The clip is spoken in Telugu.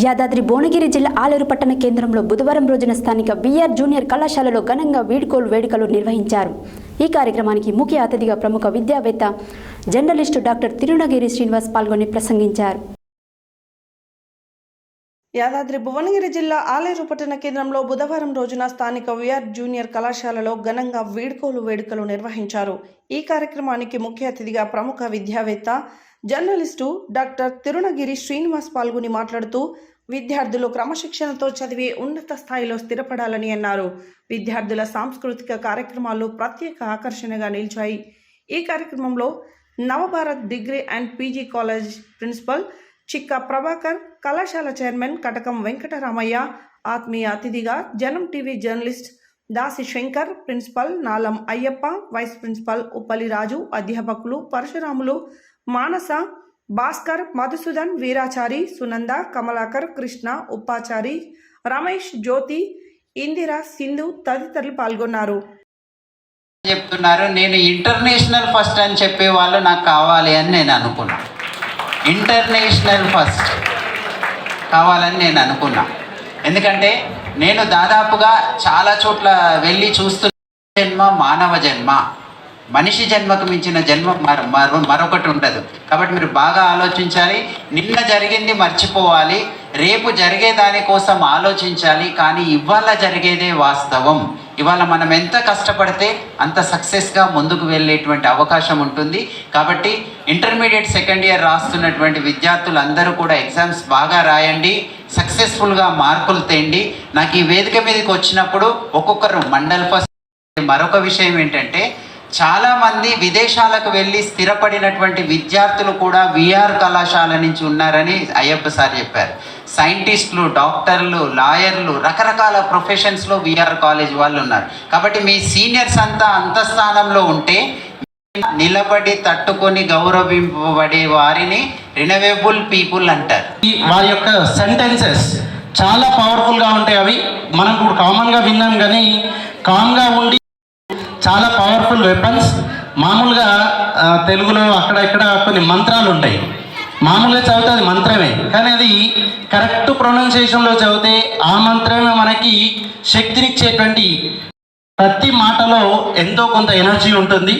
యాదాద్రి భువనగిరి జిల్లా ఆలేరు పట్టణ కేంద్రంలో బుధవారం రోజున స్థానిక బీఆర్ జూనియర్ కళాశాలలో ఘనంగా వీడ్కోలు వేడుకలు నిర్వహించారు. ఈ కార్యక్రమానికి ముఖ్య అతిథిగా ప్రముఖ విద్యావేత్త జర్నలిస్టు డాక్టర్ తిరునగిరి శ్రీనివాస్ పాల్గొని ప్రసంగించారు. యాదాద్రి భువనగిరి జిల్లా ఆలేరు పట్టణ కేంద్రంలో బుధవారం రోజున స్థానిక విఆర్ జూనియర్ కళాశాలలో ఘనంగా వీడ్కోలు వేడుకలు నిర్వహించారు. ఈ కార్యక్రమానికి ముఖ్య అతిథిగా ప్రముఖ విద్యావేత్త జర్నలిస్టు డాక్టర్ తిరుణగిరి శ్రీనివాస్ పాల్గొని మాట్లాడుతూ విద్యార్థులు క్రమశిక్షణతో చదివి ఉన్నత స్థాయిలో స్థిరపడాలని అన్నారు. విద్యార్థుల సాంస్కృతిక కార్యక్రమాలు ప్రత్యేక ఆకర్షణగా నిలిచాయి. ఈ కార్యక్రమంలో Navabharat degree and PG college principal Chikka Prabhakar కళాశాల చైర్మన్ కటకం వెంకటరామయ్య ఆత్మీయ అతిథిగా Janam TV journalist Dasi Shankar principal Nalam Ayyappa vice principal Uppali Raju అధ్యాపకులు పరశురాములు మానస భాస్కర్ మధుసూదన్ వీరాచారి సునంద కమలాకర్ కృష్ణ ఉప్పాచారి రమేష్ జ్యోతి ఇందిర సింధు తదితరులు పాల్గొన్నారు. చెప్తున్నారు నేను ఇంటర్నేషనల్ ఫస్ట్ అని చెప్పే వాళ్ళు నాకు కావాలి అని నేను అనుకున్నాను ఇంటర్నేషనల్ ఫస్ట్ కావాలని నేను అనుకున్నా. ఎందుకంటే నేను దాదాపుగా చాలా చోట్ల వెళ్ళి చూస్తున్న జన్మ మానవ జన్మ. మనిషి జన్మకు మించిన జన్మ మర- మరో- మరొకటి ఉండదు. కాబట్టి మీరు బాగా ఆలోచించాలి. నిన్న జరిగింది మర్చిపోవాలి. రేపు జరిగే దానికోసం ఆలోచించాలి. కానీ ఇవాళ జరిగేదే వాస్తవం. ఇవాళ మనం ఎంత కష్టపడితే అంత సక్సెస్గా ముందుకు వెళ్ళేటువంటి అవకాశం ఉంటుంది. కాబట్టి ఇంటర్మీడియట్ సెకండ్ ఇయర్ రాస్తున్నటువంటి విద్యార్థులందరూ కూడా ఎగ్జామ్స్ బాగా రాయండి సక్సెస్ఫుల్గా మార్కులు తేండి. నాకు ఈ వేదిక మీదకి వచ్చినప్పుడు ఒక్కొక్కరు మండల్ ఫస్ట్ మరొక విషయం ఏంటంటే చాలామంది విదేశాలకు వెళ్ళి స్థిరపడినటువంటి విద్యార్థులు కూడా విఆర్ కళాశాల నుంచి ఉన్నారని అయ్యప్ప సార్ చెప్పారు. సైంటిస్టులు డాక్టర్లు లాయర్లు రకరకాల ప్రొఫెషన్స్లో విఆర్ కాలేజ్ వాళ్ళు ఉన్నారు. కాబట్టి మీ సీనియర్స్ అంతా అంత స్థానంలో ఉంటే నిలబడి తట్టుకొని గౌరవింపబడే వారిని రినవేబుల్ పీపుల్ అంటారు. వారి యొక్క సెంటెన్సెస్ చాలా పవర్ఫుల్గా ఉంటాయి అవి. మనం ఇప్పుడు కామన్గా విన్నాం కానీ కామ్గా ఉండి చాలా పవర్ఫుల్ వెపన్స్ మామూలుగా తెలుగులో అక్కడ ఇక్కడ కొన్ని మంత్రాలు ఉంటాయి. మామూలుగా చదివితే అది మంత్రమే. కానీ అది కరెక్ట్ ప్రొనౌన్సియేషన్లో చదివితే ఆ మంత్రమే మనకి శక్తినిచ్చేటువంటి ప్రతి మాటలో ఎంతో కొంత ఎనర్జీ ఉంటుంది.